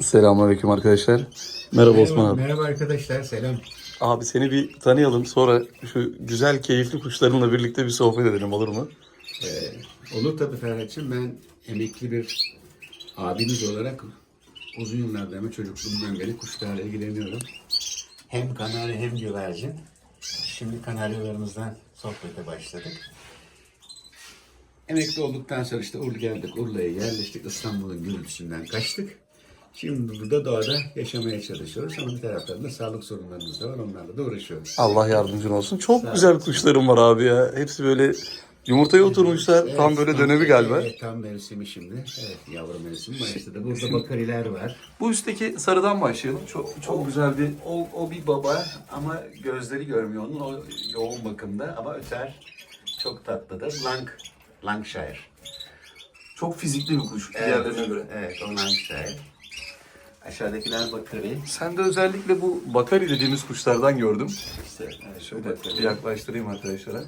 Selamünaleyküm arkadaşlar. Merhaba Osman abi. Merhaba arkadaşlar, selam. Abi seni bir tanıyalım. Sonra şu güzel, keyifli kuşlarınla birlikte bir sohbet edelim olur mu? Ee, olur tabii Ferhat'cığım. Ben emekli bir abiniz olarak uzun yıllardır ama çocukluğumdan beri kuşlarla ilgileniyorum. Hem kanarya hem güvercin. Şimdi kanaryalarımızdan sohbete başladık. Emekli olduktan sonra işte Urla geldik, Urla'ya yerleştik. İstanbul'un gürültüsünden kaçtık. Şimdi burada doğada yaşamaya çalışıyoruz ama bir taraftan da sağlık sorunlarımız da var. Onlarla da uğraşıyoruz. Allah yardımcın olsun. Çok güzel kuşlarım var abi ya. Hepsi böyle yumurtaya oturmuşlar. Tam böyle dönemi galiba. Evet, tam mevsimi şimdi. Evet, yavru mevsimi başladı. Burada bakariler var. Bu üstteki sarıdan başlayalım. Çok çok güzel bir O, o bir baba ama gözleri görmüyor onun. O yoğun bakımda ama öter. Çok tatlıdır. Lang, Lancashire. çok fizikli bir kuş diğerlerine göre. Evet, o Lancashire. Aşağıdakiler bakari. Sen de özellikle bu bakari dediğimiz kuşlardan gördüm. İşte evet, Şöyle şu bakari. bir yaklaştırayım arkadaşlara.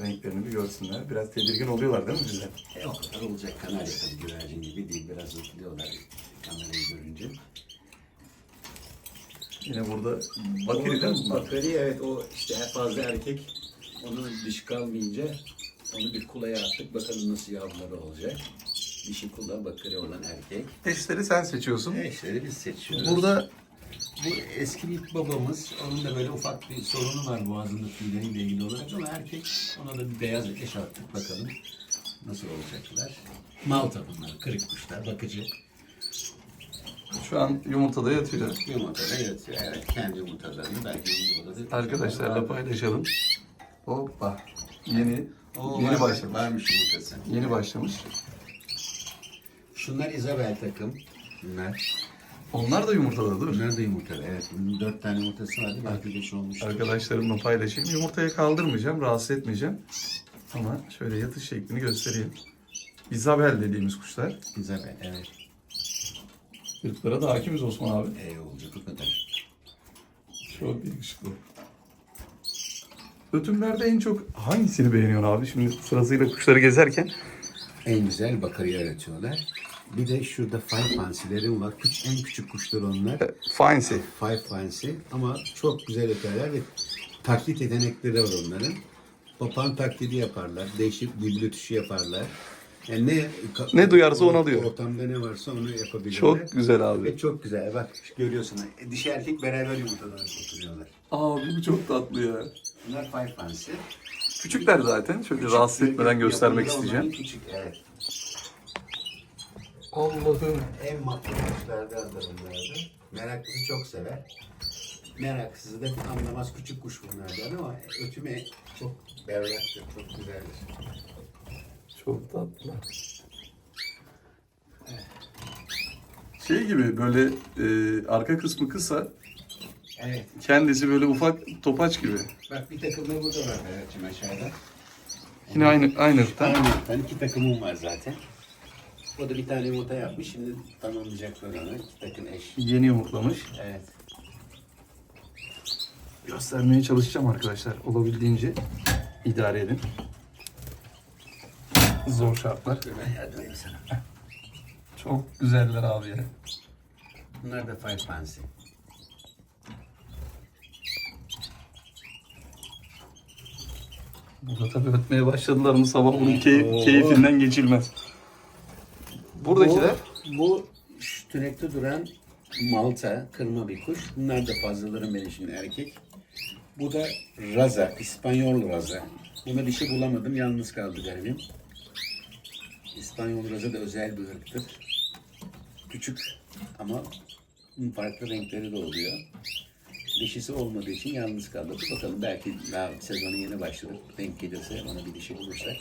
Renklerini bir görsünler. Biraz tedirgin oluyorlar değil mi bizden? E, o kadar olacak kanarya tabii güvercin gibi değil. Biraz ürkülüyorlar kamerayı görünce. Yine burada bakari değil mi bunlar? Bakari evet o işte en fazla erkek onun diş kalmayınca onu bir kulaya attık. Bakalım nasıl yavruları olacak. Dişi kula bakari olan erkek. Eşleri sen seçiyorsun. Eşleri biz seçiyoruz. Burada bu eski bir babamız. Onun da böyle ufak bir sorunu var boğazında tüyleriyle ilgili olarak ama erkek ona da bir beyaz eş attık. Bakalım nasıl olacaklar. Malta bunlar. Kırık kuşlar. Bakıcı. şu an yumurtada yatıyor. Yumurtada yatıyor. Evet kendi yumurtalarını belki yumurtada. Arkadaşlarla paylaşalım. Hoppa. Yeni Oo, yeni var- başlamış. Varmış yumurtası. Yeni başlamış. Şunlar Isabel takım. Bunlar. Onlar da yumurtada değil mi? Bunlar da yumurtalı. Evet. Bunun dört tane yumurtası vardı. Belki beş olmuş. Arkadaşlarımla paylaşayım. Yumurtaya kaldırmayacağım, rahatsız etmeyeceğim. Ama şöyle yatış şeklini göstereyim. Isabel dediğimiz kuşlar. Isabel. Evet. Irklara da hakimiz Osman abi. E olacak o kadar. Çok yakışıklı. Ötümlerde en çok hangisini beğeniyorsun abi? Şimdi sırasıyla kuşları gezerken. En güzel bakarı yaratıyorlar. Bir de şurada five fancy'lerim var. Küç, en küçük kuşlar onlar. Fancy. Five fancy. Ama çok güzel öterler ve taklit yetenekleri var onların. Papağan taklidi yaparlar. Değişik bülbül ötüşü yaparlar. Yani ne, Ne duyarsa onu alıyor. Ortamda ne varsa onu yapabilirler. Çok güzel abi. Ve çok güzel. Bak görüyorsun. E, Dişi erkek beraber yumurtadan oturuyorlar. Abi bu çok tatlı ya. Bunlar five fancy. Küçükler zaten. Şöyle rahatsız etmeden göstermek isteyeceğim. Küçük, evet. Allah'ım. En makbul kuşlardan da bunlardı. Meraklısı çok sever. Meraksızı da anlamaz küçük kuş bunlardan ama ötüme çok berraktır, çok güzeldir. Çok tatlı. Şey gibi böyle e, arka kısmı kısa, Evet, kendisi böyle ufak topaç gibi. bak bir takım da burada var Berat'cığım aşağıda. Yine aynı aynı ırktan. Aynı, ben iki takımım var zaten. O da bir tane yumurta yapmış, şimdi tamamlayacaklar onu. İki takım eş. Yeni yumurtlamış. Evet. Göstermeye çalışacağım arkadaşlar. Olabildiğince idare edin. Zor şartlar. Ben yardım edeyim sana. Çok güzeller abi ya. Bunlar da five fancy. Burada tabii ötmeye başladılar mı sabah bunun key- Oo. keyfinden geçilmez. Buradakiler Bu, bu tünekte duran Malta, kırma bir kuş. Bunlar da fazlaların benim şimdi erkek. Bu da Raza, İspanyol Raza. Buna dişi bulamadım, yalnız kaldı garibim. İspanyol Raza da özel bir ırktır. Küçük ama farklı renkleri de oluyor. Dişisi olmadığı için yalnız kaldı. Bakalım belki daha sezonu yeni başladı. Denk gelirse ona bir dişi bulursak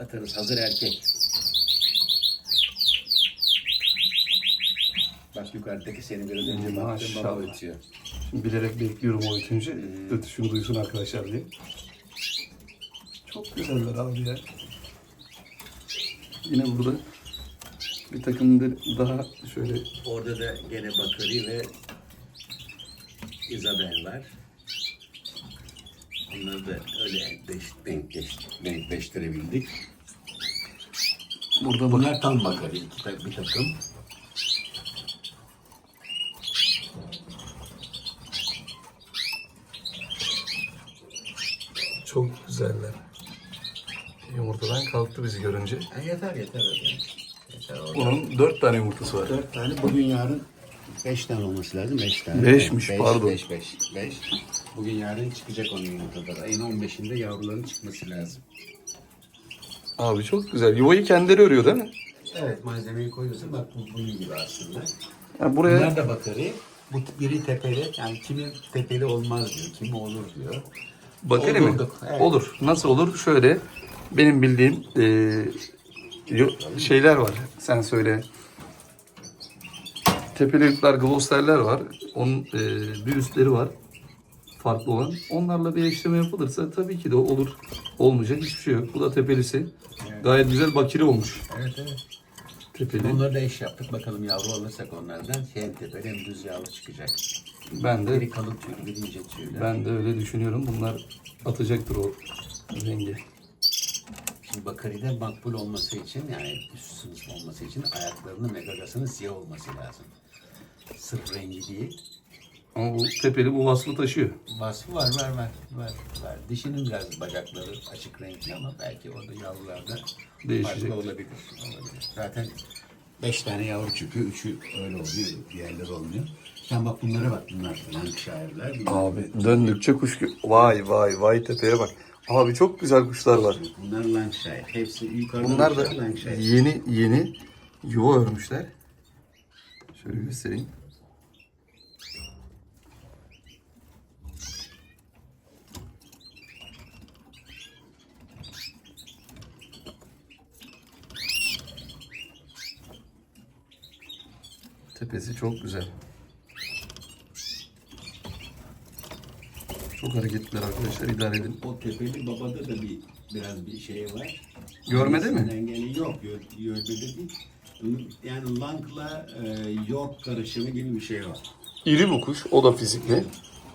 atarız. Hazır erkek. Yukarıdaki seni biraz önce baktım baba Maşallah. ötüyor. Şimdi bilerek bekliyorum o ötünce. Ötüşünü duysun arkadaşlar diye. Çok güzeller abi ya. Yine burada bir takım da daha şöyle Orada da gene Bakari ve Isabel var. Onları da öyle deş, denkleş, denkleştirebildik. burada bak Bunlar tam Bakari iki bir takım. Bıraktı bizi görünce. Ha, yeter yeter. Yeter orada. Bunun dört tane yumurtası var. Dört tane bugün yarın beş tane olması lazım. Beş tane. Beşmiş, beş, pardon. Beş, beş, beş. Bugün yarın çıkacak onun yumurtaları. Ayın 15'inde yavruların çıkması lazım. Abi çok güzel. Yuvayı kendileri örüyor değil mi? Evet malzemeyi koyuyorsun. Bak bu bunun gibi aslında. Yani buraya Bunlar da bakari. Bu biri tepeli. Yani kimi tepeli olmaz diyor. Kimi olur diyor. bakeri mi? Olurduk, evet. Olur. Nasıl olur? Şöyle benim bildiğim yo- şeyler var. Sen söyle. Tepeli ipler, glosterler var. Onun eee, bir üstleri var. Farklı olan. Onlarla bir eşleme yapılırsa tabii ki de olur. Olmayacak hiçbir şey yok. Bu da tepelisi. Gayet güzel bakiri olmuş. Evet evet. Tepeli. Onları da eş yaptık. Bakalım yavru alırsak onlardan hem tepeli hem düz yavru çıkacak. Ben de Biri kalın tüylü, biri ince tüylü. ben de öyle düşünüyorum. Bunlar atacaktır o rengi. Bakari'de makbul olması için yani üst sınıf olması için ayaklarının ve gagasının siyah olması lazım. Sırf rengi değil. Ama bu tepeli bu vasfı taşıyor. Vasfı var var var var. var. Dişinin biraz bacakları açık renkli ama belki orada yavrularda Değişecek. farklı olabilir. olabilir. Zaten beş tane yavru çıkıyor. Üçü öyle oluyor. Diğerleri olmuyor. Sen bak bunlara bak bunlar. Lankşehirler. Bunlar, Abi döndükçe kuş gö- Vay vay vay tepeye bak. Abi çok güzel kuşlar var. bunlar Lankşehir. Hepsi yukarıda Bunlar da Lankşehir. yeni yeni yuva örmüşler. Şöyle göstereyim. Tepesi çok güzel. Çok hareketliler arkadaşlar idare edin. O tepeli babada da bir biraz bir şey var. Görmede mi? Gene yok. gör- Görmede değil. Yani Lank'la e, York karışımı gibi bir şey var. İri bu kuş. O da fizikli.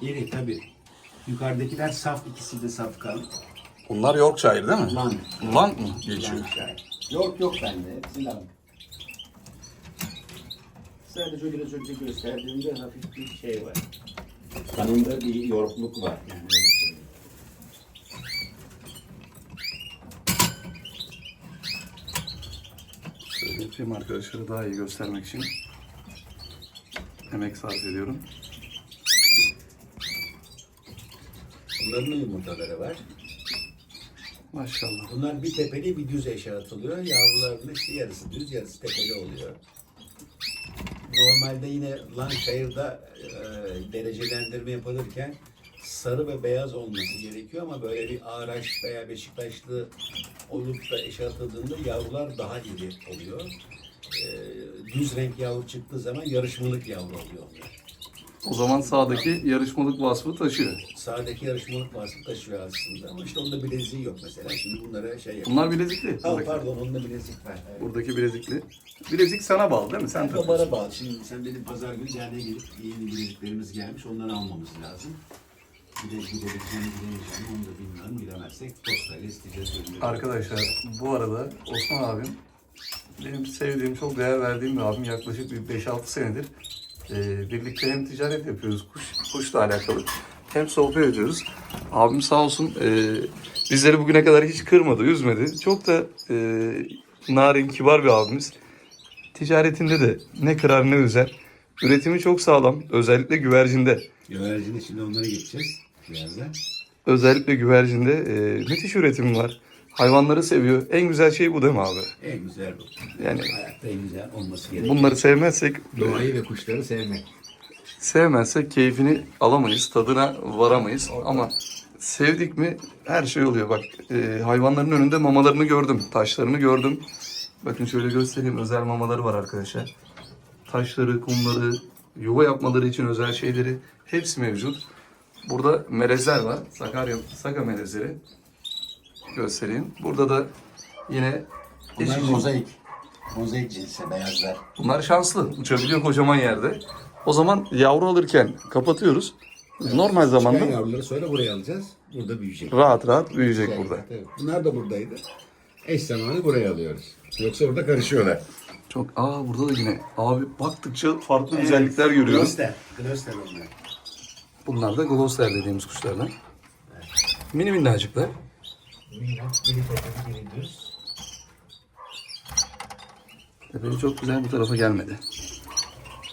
İri tabii. Yukarıdakiler saf, ikisi de safkan. Bunlar Yorkshire değil mi? Lank. Lang mı geçiyor? Lankshire. York yok bende. Hepsi Lank. Sadece biraz önce gösterdiğimde hafif bir şey var. Kanında bir yorkluk var. Yani. Şöyle yapayım arkadaşlara daha iyi göstermek için. Emek sarf ediyorum. Bunların yumurtaları var. Maşallah. Bunlar bir tepeli bir düz eşe atılıyor. Yavruların işte yarısı düz yarısı tepeli oluyor. Normalde yine Lancashire'da e, derecelendirme yapılırken sarı ve beyaz olması gerekiyor ama böyle bir Ağraş veya Beşiktaşlı olup da eşe atıldığında yavrular daha iri oluyor. E, düz renk yavru çıktığı zaman yarışmalık yavru oluyor onlar. O zaman sağdaki yarışmalık vasfı taşıyor. Sağdaki yarışmalık vasfı taşıyor aslında ama işte onda bileziği yok mesela. Şimdi bunlara şey yapıyor. Bunlar bilezikli. Ha, Buradaki, pardon onda bilezik var. Evet. buradaki bilezikli. Bilezik sana bağlı değil mi? Sen takıyorsun. bana bağlı. Şimdi sen dedim pazar günü derneğe gelip yeni bileziklerimiz gelmiş. Onları almamız lazım. Bir de onu da bilmiyorum. Bilemezsek postayla isteyeceğiz. Arkadaşlar bu arada Osman abim benim sevdiğim, çok değer verdiğim bir abim. Yaklaşık bir 5-6 senedir e, birlikte hem ticaret yapıyoruz kuş, kuşla alakalı hem sohbet ediyoruz. Abim sağ olsun e, bizleri bugüne kadar hiç kırmadı, üzmedi. Çok da e, narin, kibar bir abimiz. Ticaretinde de ne kırar ne üzer. Üretimi çok sağlam. Özellikle güvercinde. Güvercin şimdi onlara geçeceğiz. Birazdan. Özellikle güvercinde e, müthiş üretim var. Hayvanları seviyor. En güzel şey bu değil mi abi? En güzel bu. Yani Hayatta en güzel olması gerekiyor. bunları sevmezsek, Doğayı ve kuşları sevmek. sevmezsek keyfini alamayız, tadına varamayız. Ama sevdik mi her şey oluyor. Bak e, hayvanların önünde mamalarını gördüm, taşlarını gördüm. Bakın şöyle göstereyim özel mamaları var arkadaşlar. Taşları, kumları, yuva yapmaları için özel şeyleri hepsi mevcut. Burada melezler var. Sakarya, Saka melezleri. Göstereyim. Burada da yine Bunlar eşi- mozaik. Mozaik cinsi beyazlar. Bunlar şanslı. Uçabiliyor kocaman yerde. O zaman yavru alırken kapatıyoruz. Normal Çıkan zamanda yavruları sonra buraya alacağız. Burada büyüyecek. rahat rahat büyüyecek burada. evet. Bunlar da buradaydı. Eş zamanı buraya alıyoruz. Yoksa orada karışıyorlar. Çok aa burada da yine abi baktıkça farklı güzellikler görüyoruz. Gloster. Gloster onlar. Bunlar da Gloucester dediğimiz kuşlardan. Mini minnacıklar. Millet çok güzel bu tarafa gelmedi.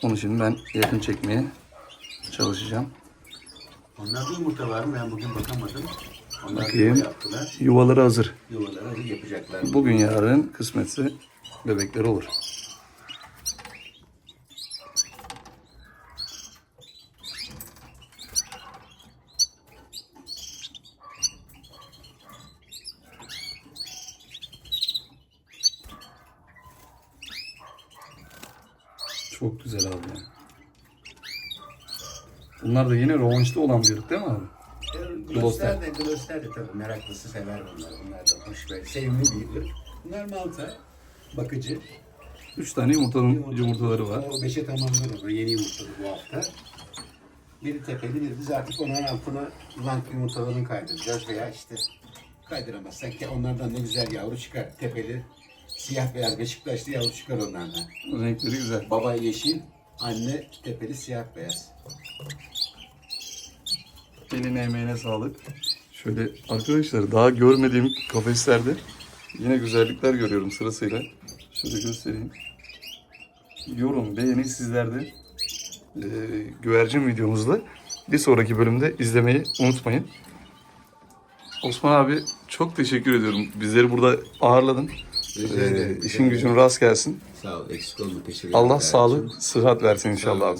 Onu şimdi ben yakın çekmeye çalışacağım. Onlar da yumurta var mı? Ben bugün bakamadım. Onlar Bakayım. Yuvaları hazır. Yuvaları yapacaklar. Bugün yarın kısmetse bebekleri olur. Çok güzel abi ya. Bunlar da yine rovanşta olan bir ırk değil mi abi? Gloster de, Gloster de tabii meraklısı sever bunlar. Bunlar da hoş böyle sevimli bir ırk. Bunlar Malta. Bakıcı. Üç tane yumurtanın yumurtaları var. O beşe tamamlar onu. Yeni yumurtalı bu hafta. Biri tepeli, biri biz artık onların altına lank yumurtalarını kaydıracağız veya işte kaydıramazsak ki onlardan da güzel yavru çıkar. Tepeli, siyah beyaz Beşiktaşlı yavru çıkar onlardan. Renkleri güzel. Baba yeşil, anne tepeli siyah beyaz. Eline emeğine sağlık. Şöyle arkadaşlar daha görmediğim kafeslerde yine güzellikler görüyorum sırasıyla. Şöyle göstereyim. Yorum, beğeni sizlerde. Ee, güvercin videomuzda bir sonraki bölümde izlemeyi unutmayın. Osman abi çok teşekkür ediyorum. Bizleri burada ağırladın. Rica Ee, işin gücün rast gelsin. Sağ ol, eksik olma. Teşekkür Allah ederim. sağlık, sıhhat versin inşallah abi.